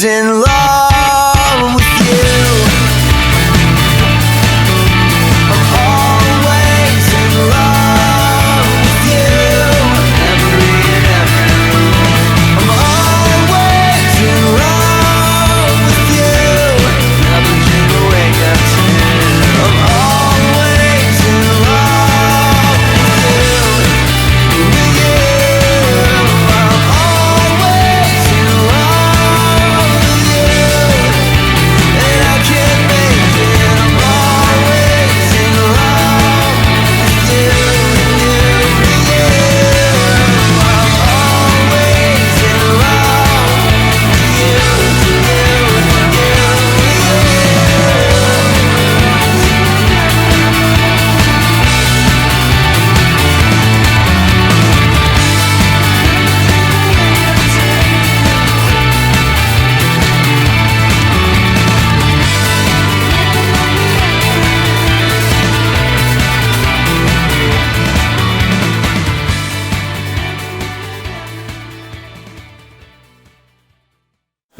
In love.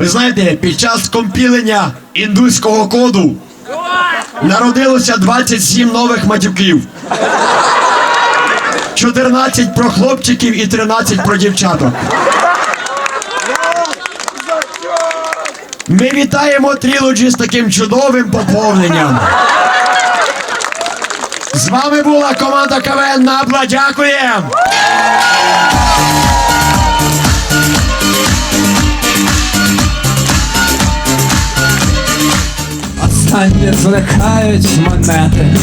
Ви знаєте, під час компілення індуського коду народилося 27 нових матюків, 14 про хлопчиків і 13 про дівчаток. Ми вітаємо трілоджі з таким чудовим поповненням. З вами була команда КВН Набла. Дякуємо! останнє зникають монети,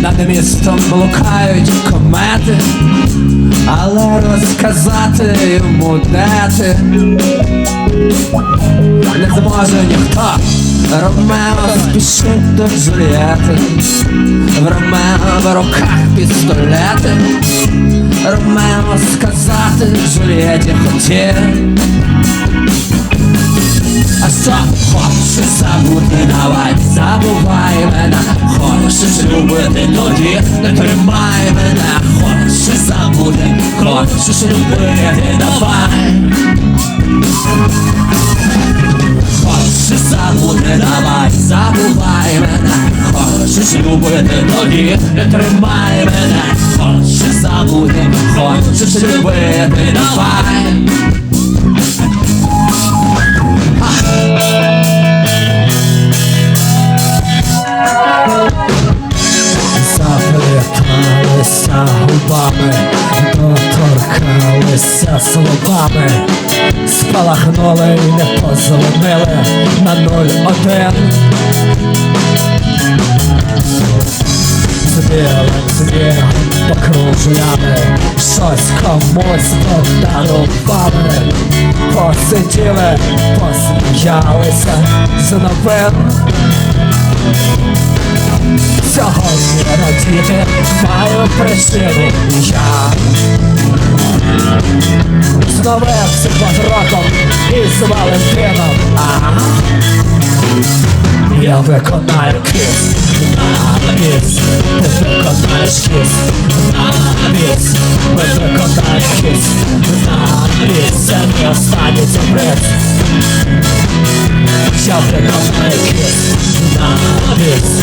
над містом блукають комети, але розказати йому де ти? Не зможе ніхто. Ромео спішить до Джульєти. В Ромео в руках пістолети, Ромео сказати Джульєті хотів. Хочеш забути, давай забувай мене. Хочеш любити, тоді не тримай мене. Хочеш забути, хочеш любити, давай. Хочеш забути, давай забувай мене. Хочеш любити, тоді не тримай мене. Хочеш забути, хочеш любити, давай спалахнули і не позвонили на 01 З білим снігом покружляли, щось комусь подарували, посиділи, посміялися з новин. Сьогодні радіти маю причину я З новим цим роком і з Валентином. А Я виконаю кіс. На біс Ти виконаєш кіс. На біс Ми виконаєш кіс. На біс Це не останній сюрприз. Я виконаю кіс. На біс